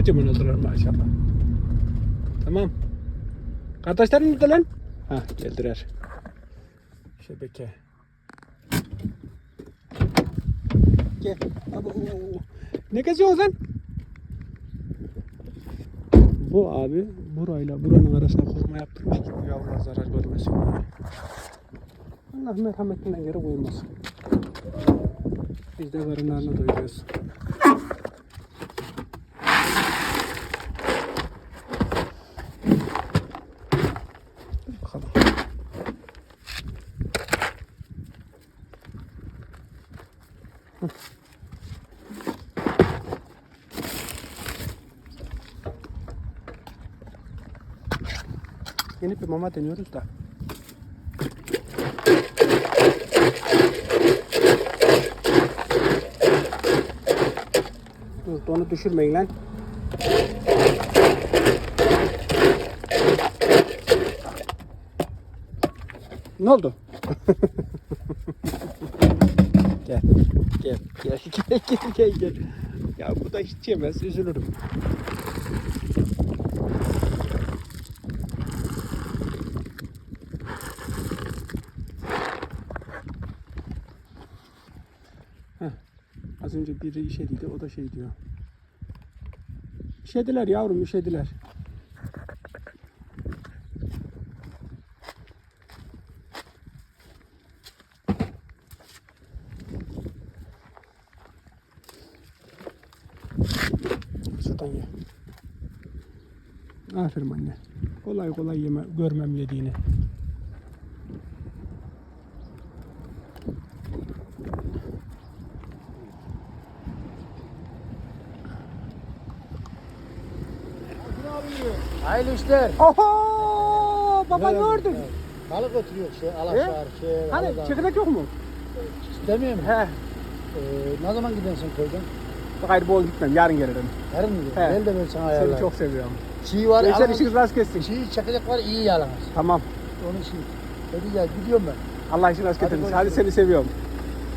kocaman oldular maşallah. Tamam. Kardeşlerin nerede lan? Ha geldiler. Şebeke. Gel. Abo. Ne geziyorsun sen? Bu abi burayla buranın arasına koruma yaptırmış bu yavrular zarar görmesin. Allah merhametinden geri koymasın. Biz de karınlarını doyuruyoruz. Yeni bir mama deniyoruz da. Dur onu düşürmeyin lan. Ne oldu? gel, gel, gel, gel, gel, gel. Ya bu da hiç yemez, üzülürüm. Heh. Az önce biri işediydi, o da şey diyor. İşediler yavrum, işediler. Şuradan ye. Aferin anne. Kolay kolay yeme, görmem yediğini. Hayırlı işler. Oho! Baba gördün. evet. Balık götürüyor şey, alaşar, şey, Hani aladağ. çekirdek yok mu? Demiyorum. He. Ee, ne zaman gidersin köyden? Gayrı bol gitmem, yarın gelirim. Yarın mı He. gidersin? Gel de ben sana ayarlarım. Seni çok seviyorum. Çiğ var, Gençler alamaz. işiniz rast kessin. Çiğ çekecek var, iyi yalamaz. Tamam. Onun için. Hadi gel, gidiyorum ben. Allah işini rast Hadi getirsin. Hadi, seni seviyorum.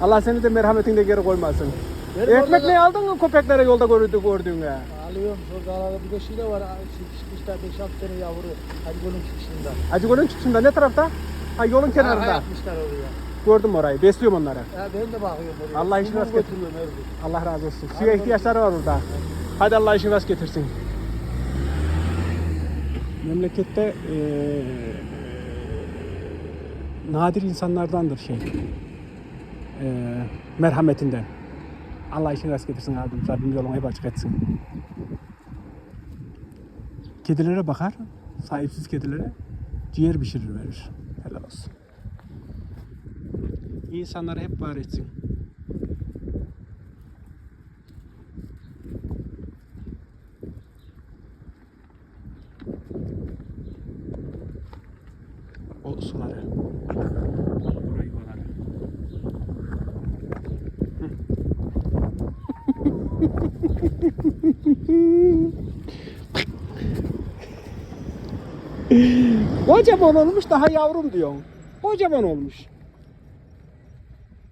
Allah seni de merhametinde geri koymasın. Benim orada ne da- aldın mı köpeklere yolda gördü gördün ya? Alıyorum şurada arada bir de şey de var. Çıkışta 5-6 tane yavru. Hadi golün çıkışında. Acı Göl'ün çıkışında ne tarafta? Ha yolun kenarında. yapmışlar oraya. Gördüm orayı. Besliyorum onları. Ya ben de bakıyorum oraya. Allah işini rast getirsin. Allah razı olsun. Suya ihtiyaçları var orada. Hadi Allah işini rast getirsin. Memlekette eee, nadir insanlardandır şey. Eee, merhametinden. Allah işini rast getirsin abim. Rabbim yolunu hep açık etsin. Kedilere bakar. Sahipsiz kedilere ciğer pişirir verir. Helal olsun. İnsanları hep var etsin. O suları. Kocaman olmuş daha yavrum diyorsun. Kocaman olmuş.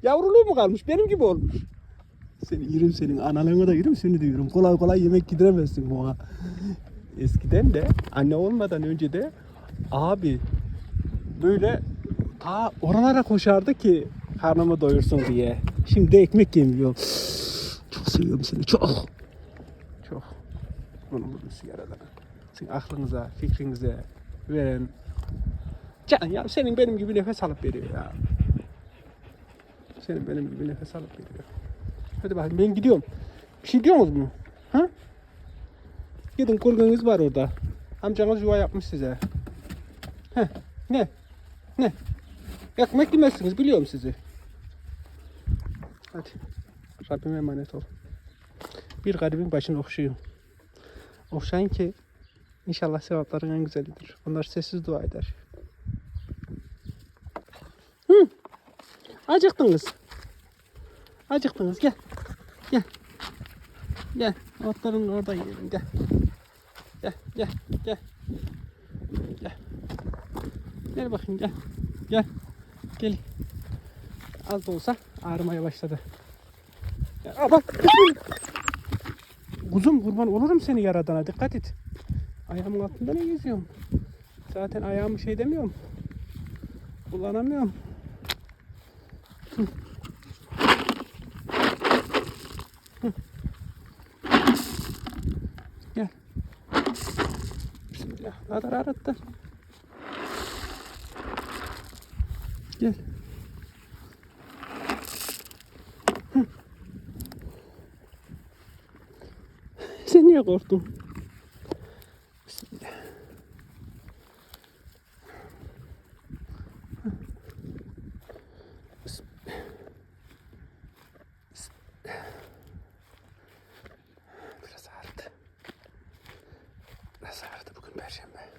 Yavruluğu mu kalmış? Benim gibi olmuş. Seni yerim senin analığına da yerim seni de yerim. Kolay kolay yemek gidiremezsin bana. Eskiden de anne olmadan önce de abi böyle ta oralara koşardı ki karnımı doyursun diye. Şimdi ekmek yemiyor. Çok seviyorum seni çok. Çok. Bunu bunu sigaradan. Sizin aklınıza, fikrinize veren Can ya senin benim gibi nefes alıp veriyor ya. Senin benim gibi nefes alıp veriyor. Hadi bakayım ben gidiyorum. Bir şey diyor musunuz mu? Ha? Gidin kurgunuz var orada. Amcanız yuva yapmış size. Heh. Ne? Ne? Ekmek yemezsiniz biliyorum sizi. Hadi. Rabbime emanet ol. Bir garibin başını okşayın. Okşayın ki inşallah sevapların en güzelidir. Onlar sessiz dua eder. Acıktınız. Acıktınız gel. Gel. Gel. Otların orada yiyelim gel. Gel gel gel. Gel. Gel bakayım gel. Gel. Gel. Az da olsa ağrımaya başladı. Aa, bak. Kuzum kurban olurum seni yaradana dikkat et. Ayağımın altında ne geziyorum? Zaten ayağımı şey demiyorum. Kullanamıyorum. Gel. Bismillah. Radar arattı. Gel. Sen niye korktun? Bismillah. Biraz ağrıdı. Biraz ağrıdı bugün perşembe.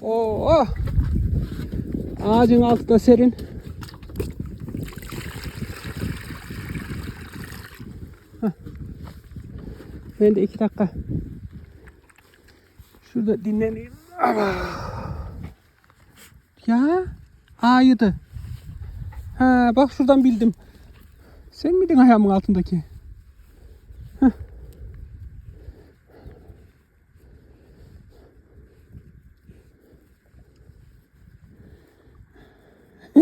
Oo. Ağacın altında serin. Hah. Ben de iki dakika şurada dinleneyim. Ya ayıdı. Ha bak şuradan bildim. Sen miydin ayağımın altındaki?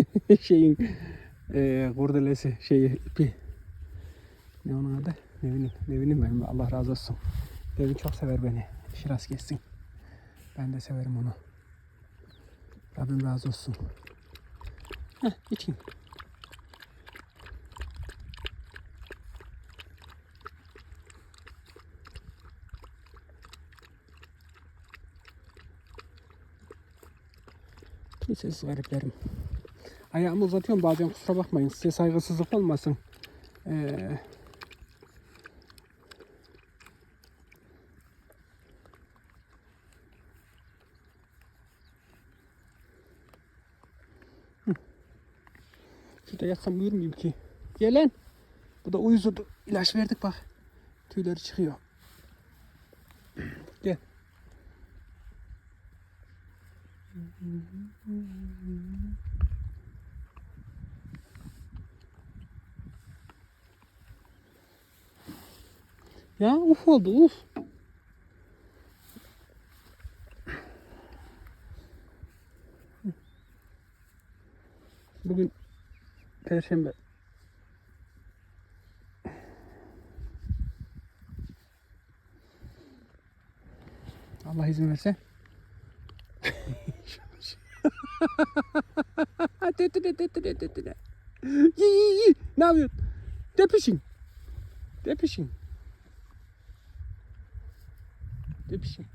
şeyin eee kurdelesi şeyi ipi. Ne onun adı? Nevin'in. Nevin'in benim Allah razı olsun. Nevin çok sever beni. İşi rast geçsin. Ben de severim onu. Rabbim razı olsun. Heh, için. Kimsesiz gariplerim. Ayağımı uzatıyorum bazen kusura bakmayın. Size saygısızlık olmasın. Ee. Şurada yatsam uyur muyum ki? Gelen. Bu da uyuzudu. İlaç verdik bak. Tüyleri çıkıyor. Gel. Ya uf oldu uf. Bugün Perşembe. Allah izin verse. Yi yi yi. Ne yapıyorsun? Depişin. Depişin. Depişin.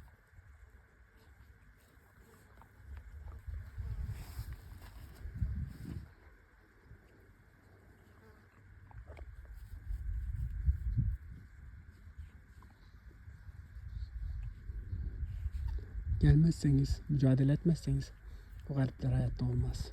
Gelmezseniz, mücadele etmezseniz bu garipler hayatta olmaz.